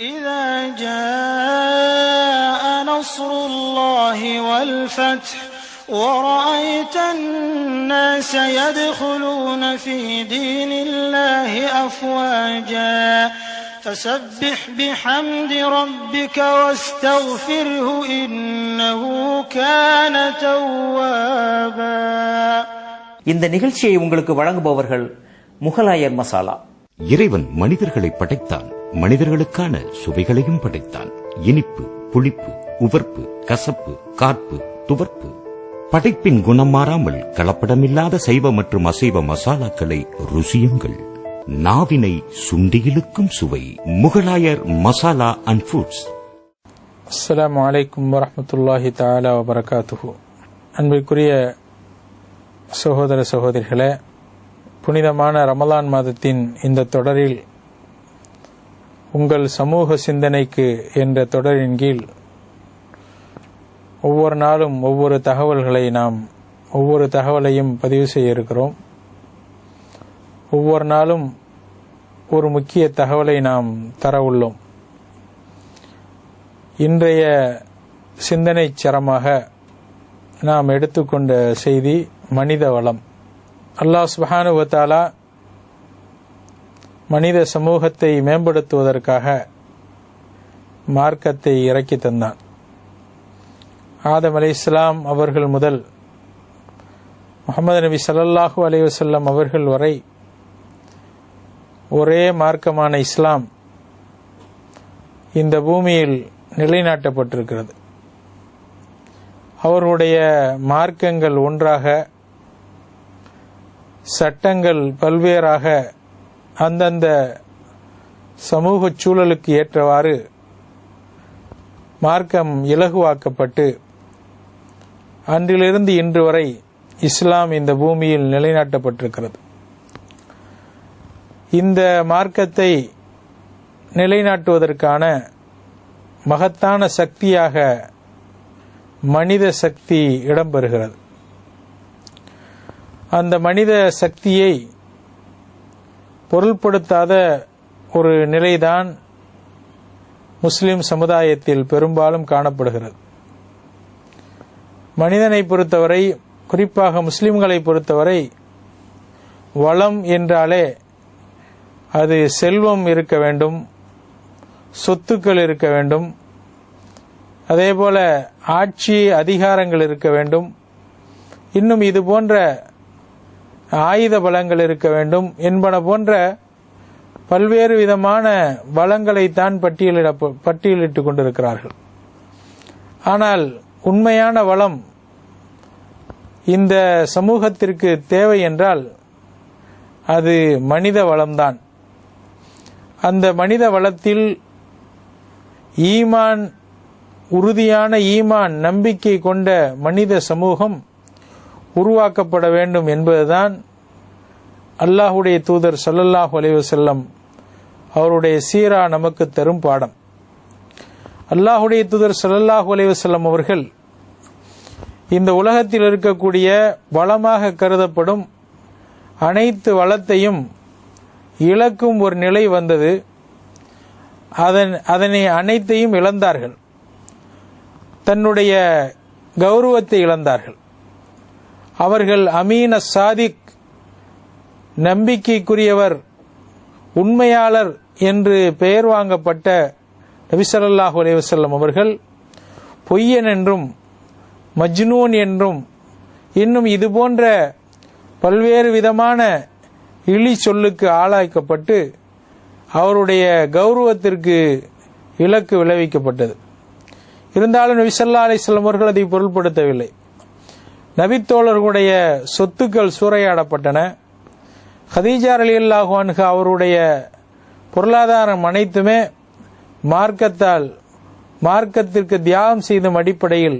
إذا جاء نصر الله والفتح ورأيت الناس يدخلون في دين الله أفواجا فسبح بحمد ربك واستغفره إنه كان توابا இந்த நிகழ்ச்சியை உங்களுக்கு வழங்குபவர்கள் முகலாயர் மசாலா இறைவன் மனிதர்களை படைத்தான் மனிதர்களுக்கான சுவைகளையும் படைத்தான். இனிப்பு புளிப்பு உவர்ப்பு கசப்பு கார்ப்பு துவர்ப்பு. படைப்பின் குணம் மாறாமல் கலப்படமில்லாத சைவ மற்றும் அசைவ மசாலாக்களை ருசியுங்கள். நாவினை சுண்டியிலுக்கும் சுவை. முகலாயர் மசாலா அண்ட் ஃபுட்ஸ். அஸ்லாம் அலைக்கும் வரமத்துல்லாஹி தாலா வபரகாத்துஹு. அன்பிற்குரிய சகோதர சகோதரிகளே புனிதமான ரமலான் மாதத்தின் இந்த தொடரில் உங்கள் சமூக சிந்தனைக்கு என்ற தொடரின் கீழ் ஒவ்வொரு நாளும் ஒவ்வொரு தகவல்களை நாம் ஒவ்வொரு தகவலையும் பதிவு செய்ய இருக்கிறோம். ஒவ்வொரு நாளும் ஒரு முக்கிய தகவலை நாம் தர உள்ளோம். இன்றைய சிந்தனை சரமாக நாம் எடுத்துக்கொண்ட செய்தி மனித வளம் அல்லாஹ் சுபஹானுவத்தாலா மனித சமூகத்தை மேம்படுத்துவதற்காக மார்க்கத்தை இறக்கி தந்தான். ஆதம் அலி இஸ்லாம் அவர்கள் முதல் முகமது நபி ஸல்லல்லாஹு அலைஹி அவர்கள் வரை ஒரே மார்க்கமான இஸ்லாம் இந்த பூமியில் நிலைநாட்டப்பட்டிருக்கிறது. அவருடைய மார்க்கங்கள் ஒன்றாக சட்டங்கள் பல்வேறாக அந்தந்த சமூக சூழலுக்கு ஏற்றவாறு மார்க்கம் இலகுவாக்கப்பட்டு அன்றிலிருந்து இன்று வரை இஸ்லாம் இந்த பூமியில் நிலைநாட்டப்பட்டிருக்கிறது. இந்த மார்க்கத்தை நிலைநாட்டுவதற்கான மகத்தான சக்தியாக மனித சக்தி இடம்பெறுகிறது. அந்த மனித சக்தியை பொருள்படுத்தாத ஒரு நிலைதான் முஸ்லிம் சமுதாயத்தில் பெரும்பாலும் காணப்படுகிறது. மனிதனை பொறுத்தவரை குறிப்பாக முஸ்லிம்களை பொறுத்தவரை வளம் என்றாலே அது செல்வம் இருக்க வேண்டும் சொத்துக்கள் இருக்க வேண்டும் அதேபோல ஆட்சி அதிகாரங்கள் இருக்க வேண்டும். இன்னும் இது போன்ற ஆயுத பலங்கள் இருக்க வேண்டும் என்பன போன்ற பல்வேறு விதமான வளங்களைத்தான் பட்டியலிட பட்டியலிட்டுக் கொண்டிருக்கிறார்கள். ஆனால் உண்மையான வளம் இந்த சமூகத்திற்கு தேவை என்றால் அது மனித வளம்தான். அந்த மனித வளத்தில் ஈமான் உறுதியான ஈமான் நம்பிக்கை கொண்ட மனித சமூகம் உருவாக்கப்பட வேண்டும் என்பதுதான் அல்லாஹுடைய தூதர் ஸல்லல்லாஹு அலைஹி செல்லம் அவருடைய சீரா நமக்கு தரும் பாடம். அல்லாஹுடைய தூதர் சல்லல்லாஹ் அலைஹி செல்லம் அவர்கள் இந்த உலகத்தில் இருக்கக்கூடிய வளமாக கருதப்படும் அனைத்து வளத்தையும் இழக்கும் ஒரு நிலை வந்தது. அதன் அதனை அனைத்தையும் இழந்தார்கள். தன்னுடைய கௌரவத்தை இழந்தார்கள். அவர்கள் அமீன சாதிக் நம்பிக்கைக்குரியவர் உண்மையாளர் என்று பெயர் வாங்கப்பட்ட நபிசல்லாஹு அலைவசல்லம் அவர்கள் பொய்யன் என்றும் மஜ்னூன் என்றும் இன்னும் இது போன்ற பல்வேறு விதமான இழி சொல்லுக்கு ஆளாக்கப்பட்டு அவருடைய கௌரவத்திற்கு இலக்கு விளைவிக்கப்பட்டது. இருந்தாலும் நபிசல்லா அலிஸ்லாம் அவர்கள் அதை பொருள்படுத்தவில்லை. நபித்தோழர்களுடைய சொத்துக்கள் சூறையாடப்பட்டன. ஹதீஜா அலி அல்லாஹான்கு அவருடைய பொருளாதாரம் அனைத்துமே மார்க்கத்தால் மார்க்கத்திற்கு தியாகம் செய்தும் அடிப்படையில்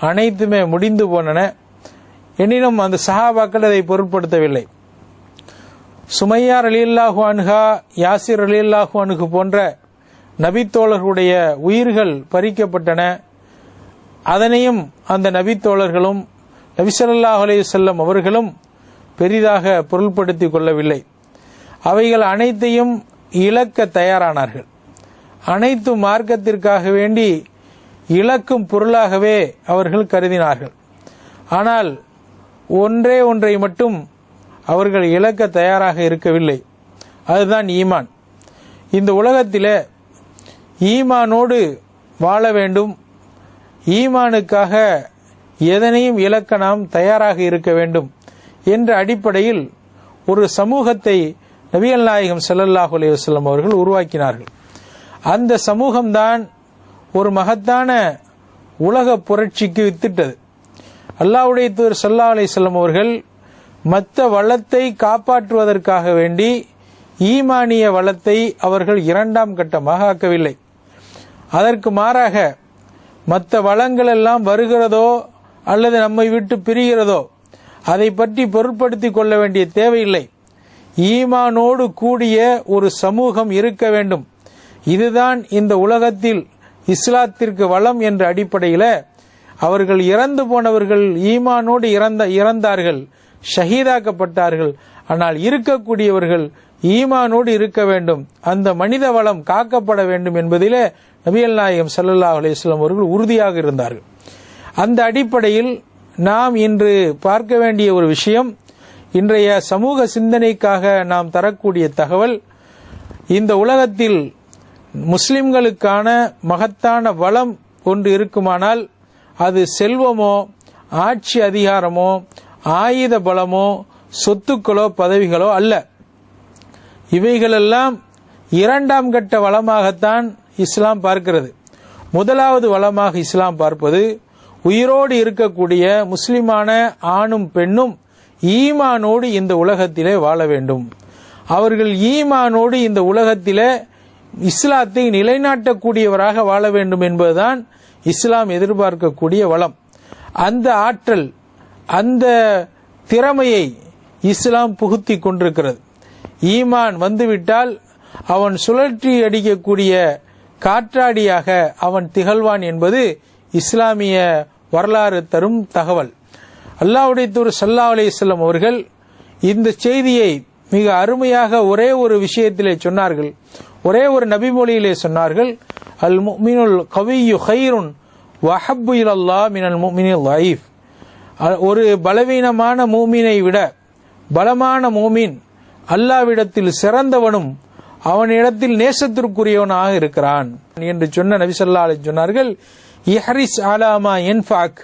அனைத்துமே முடிந்து போனன. எனினும் அந்த சஹாபாக்கள் அதை பொருட்படுத்தவில்லை. சுமையார் அலி அன்ஹா யாசிர் அலி அன்ஹு போன்ற நபித்தோழர்களுடைய உயிர்கள் பறிக்கப்பட்டன. அதனையும் அந்த நபித்தோழர்களும் நபிசல்லாஹ் அலையுசல்லம் அவர்களும் பெரிதாக பொருள்படுத்திக் கொள்ளவில்லை. அவைகள் அனைத்தையும் இழக்க தயாரானார்கள். அனைத்து மார்க்கத்திற்காக வேண்டி இழக்கும் பொருளாகவே அவர்கள் கருதினார்கள். ஆனால் ஒன்றே ஒன்றை மட்டும் அவர்கள் இழக்க தயாராக இருக்கவில்லை. அதுதான் ஈமான். இந்த உலகத்தில் ஈமானோடு வாழ வேண்டும். ஈமானுக்காக எதனையும் இழக்க நாம் தயாராக இருக்க வேண்டும் என்ற அடிப்படையில் ஒரு சமூகத்தை நபிகள் நாயகம் செல்லல்லாஹு அலைஹி அவர்கள் உருவாக்கினார்கள். அந்த சமூகம்தான் ஒரு மகத்தான உலக புரட்சிக்கு வித்திட்டது. அல்லாவுடைய தூர் சல்லா அலைஹி செல்லம் அவர்கள் மற்ற வளத்தை காப்பாற்றுவதற்காக வேண்டி ஈமானிய வளத்தை அவர்கள் இரண்டாம் கட்டமாக ஆக்கவில்லை. அதற்கு மாறாக மற்ற வளங்கள் எல்லாம் வருகிறதோ அல்லது நம்மை விட்டு பிரிகிறதோ அதை பற்றி பொருட்படுத்திக் கொள்ள வேண்டிய தேவையில்லை. ஈமானோடு கூடிய ஒரு சமூகம் இருக்க வேண்டும். இதுதான் இந்த உலகத்தில் இஸ்லாத்திற்கு வளம் என்ற அடிப்படையில் அவர்கள் இறந்து போனவர்கள் ஈமானோடு இறந்த இறந்தார்கள் ஷஹீதாக்கப்பட்டார்கள். ஆனால் இருக்கக்கூடியவர்கள் ஈமானோடு இருக்க வேண்டும். அந்த மனித வளம் காக்கப்பட வேண்டும் என்பதிலே நபிகள் நாயகம் சல்லா அலிஸ்லாம் அவர்கள் உறுதியாக இருந்தார்கள். அந்த அடிப்படையில் நாம் இன்று பார்க்க வேண்டிய ஒரு விஷயம் இன்றைய சமூக சிந்தனைக்காக நாம் தரக்கூடிய தகவல் இந்த உலகத்தில் முஸ்லிம்களுக்கான மகத்தான வளம் ஒன்று இருக்குமானால் அது செல்வமோ ஆட்சி அதிகாரமோ ஆயுத பலமோ சொத்துக்களோ பதவிகளோ அல்ல. இவைகளெல்லாம் இரண்டாம் கட்ட வளமாகத்தான் இஸ்லாம் பார்க்கிறது. முதலாவது வளமாக இஸ்லாம் பார்ப்பது உயிரோடு இருக்கக்கூடிய முஸ்லிமான ஆணும் பெண்ணும் ஈமானோடு இந்த உலகத்திலே வாழ வேண்டும். அவர்கள் ஈமானோடு இந்த உலகத்திலே இஸ்லாத்தை நிலைநாட்டக்கூடியவராக வாழ வேண்டும் என்பதுதான் இஸ்லாம் எதிர்பார்க்கக்கூடிய வளம். அந்த ஆற்றல் அந்த திறமையை இஸ்லாம் புகுத்தி கொண்டிருக்கிறது. ஈமான் வந்துவிட்டால் அவன் சுழற்றி அடிக்கக்கூடிய காற்றாடியாக அவன் திகழ்வான் என்பது இஸ்லாமிய வரலாறு தரும் தகவல். அல்லாவுடைய தூர் சல்லா அலிஸ்லாம் அவர்கள் இந்த செய்தியை மிக அருமையாக ஒரே ஒரு விஷயத்திலே சொன்னார்கள். ஒரே ஒரு நபிமொழியிலே சொன்னார்கள். அல் முமினுல் கவியு ஹைருன் வஹப்பு இலல்லா மினல் முமினில் லைஃப் ஒரு பலவீனமான மூமினை விட பலமான மூமின் அல்லாவிடத்தில் சிறந்தவனும் அவனிடத்தில் நேசத்திற்குரியவனாக இருக்கிறான் என்று சொன்ன நபிசல்லா அலி சொன்னார்கள். இஹரிஸ் ஆலாமா என்ஃபாக்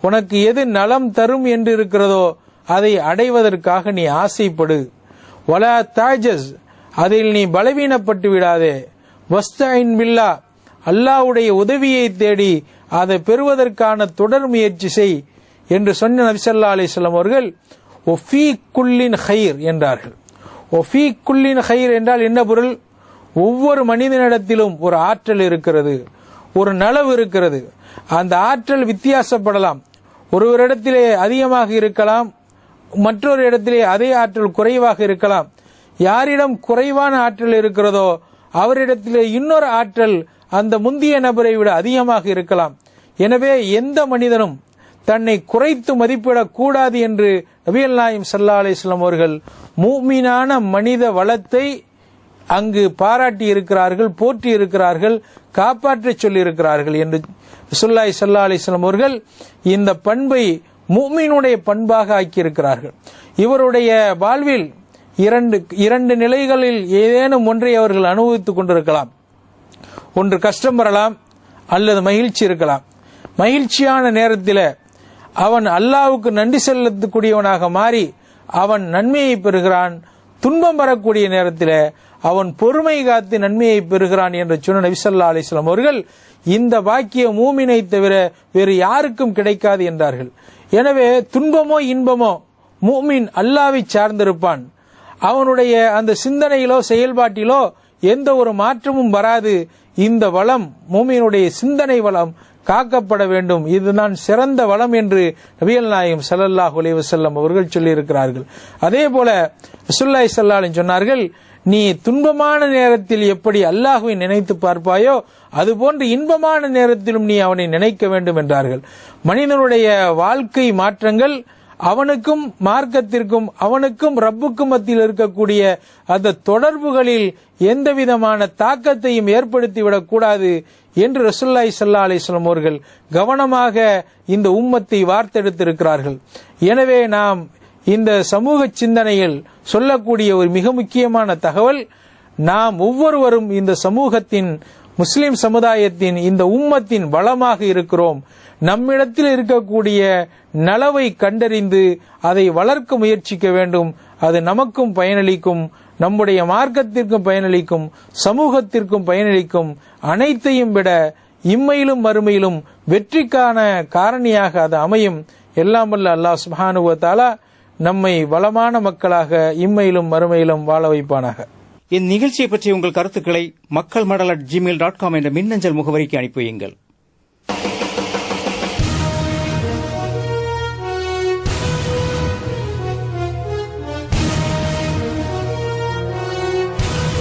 உனக்கு எது நலம் தரும் என்று இருக்கிறதோ அதை அடைவதற்காக நீ ஆசைப்படு. வலா தாஜஸ் அதில் நீ பலவீனப்பட்டு விடாதே. வஸ்தாயின் பில்லா அல்லாவுடைய உதவியை தேடி அதை பெறுவதற்கான தொடர் முயற்சி செய் என்று சொன்ன நபிசல்லா அலிஸ்லாம் அவர்கள் ஒஃபி குல்லின் ஹைர் என்றார்கள். ஒஃபி குல்லின் ஹைர் என்றால் என்ன பொருள்? ஒவ்வொரு மனிதனிடத்திலும் ஒரு ஆற்றல் இருக்கிறது. ஒரு நலவு இருக்கிறது. அந்த ஆற்றல் வித்தியாசப்படலாம். ஒருவரிடத்திலே அதிகமாக இருக்கலாம் மற்றொரு இடத்திலே அதே ஆற்றல் குறைவாக இருக்கலாம். யாரிடம் குறைவான ஆற்றல் இருக்கிறதோ அவரிடத்திலே இன்னொரு ஆற்றல் அந்த முந்திய நபரை விட அதிகமாக இருக்கலாம். எனவே எந்த மனிதனும் தன்னை குறைத்து மதிப்பிடக் கூடாது என்று நபியல் நாயம் சல்லா அலிஸ்லாம் அவர்கள் மூமீனான மனித வளத்தை அங்கு பாராட்டி இருக்கிறார்கள் போற்றி இருக்கிறார்கள் காப்பாற்ற சொல்லியிருக்கிறார்கள் என்று சுல்லாய் சல்லா அலிஸ்லாம் அவர்கள் இந்த பண்பை மூமீனுடைய பண்பாக ஆக்கியிருக்கிறார்கள். இவருடைய வாழ்வில் இரண்டு இரண்டு நிலைகளில் ஏதேனும் ஒன்றை அவர்கள் அனுபவித்துக் கொண்டிருக்கலாம். ஒன்று கஷ்டம் வரலாம் அல்லது மகிழ்ச்சி இருக்கலாம். மகிழ்ச்சியான நேரத்தில் அவன் அல்லாவுக்கு நன்றி செலுத்தக்கூடியவனாக மாறி அவன் நன்மையை பெறுகிறான். துன்பம் வரக்கூடிய நேரத்தில் அவன் பொறுமை காத்து நன்மையை பெறுகிறான் என்று சொன்ன நபிசல்லா அலிஸ்லாம் அவர்கள் இந்த பாக்கிய மூமினை தவிர வேறு யாருக்கும் கிடைக்காது என்றார்கள். எனவே துன்பமோ இன்பமோ மூமின் அல்லாவை சார்ந்திருப்பான். அவனுடைய அந்த சிந்தனையிலோ செயல்பாட்டிலோ எந்த ஒரு மாற்றமும் வராது. இந்த வளம் மூமியினுடைய சிந்தனை வளம் காக்கப்பட வேண்டும். இதுதான் சிறந்த வளம் என்று நபியல் நாயகம் சல்லல்லாஹ் செல்லம் அவர்கள் சொல்லியிருக்கிறார்கள். அதே போல சுல்லாய் சல்லாலின் சொன்னார்கள் நீ துன்பமான நேரத்தில் எப்படி அல்லாஹுவை நினைத்து பார்ப்பாயோ அதுபோன்று இன்பமான நேரத்திலும் நீ அவனை நினைக்க வேண்டும் என்றார்கள். மனிதனுடைய வாழ்க்கை மாற்றங்கள் அவனுக்கும் மார்க்கத்திற்கும் அவனுக்கும் ரப்புக்கும் மத்தியில் இருக்கக்கூடிய அந்த தொடர்புகளில் எந்த விதமான தாக்கத்தையும் ஏற்படுத்திவிடக் கூடாது என்று ரசுல்லாய் சல்லா அலிஸ்லாம் அவர்கள் கவனமாக இந்த உம்மத்தை வார்த்தெடுத்திருக்கிறார்கள். எனவே நாம் இந்த சமூக சிந்தனையில் சொல்லக்கூடிய ஒரு மிக முக்கியமான தகவல் நாம் ஒவ்வொருவரும் இந்த சமூகத்தின் முஸ்லிம் சமுதாயத்தின் இந்த உம்மத்தின் வளமாக இருக்கிறோம். நம்மிடத்தில் இருக்கக்கூடிய நலவை கண்டறிந்து அதை வளர்க்க முயற்சிக்க வேண்டும். அது நமக்கும் பயனளிக்கும் நம்முடைய மார்க்கத்திற்கும் பயனளிக்கும் சமூகத்திற்கும் பயனளிக்கும். அனைத்தையும் விட இம்மையிலும் மறுமையிலும் வெற்றிக்கான காரணியாக அது அமையும். எல்லாம் வல்ல அல்லாஹ் சுப்ஹானுவ நம்மை வளமான மக்களாக இம்மையிலும் மறுமையிலும் வாழ வைப்பானாக. இந்நிகழ்ச்சியை பற்றிய உங்கள் கருத்துக்களை மக்கள் மடல் அட் ஜிமெயில் டாட் காம் என்ற மின்னஞ்சல் முகவரிக்கு அனுப்பி வையுங்கள்.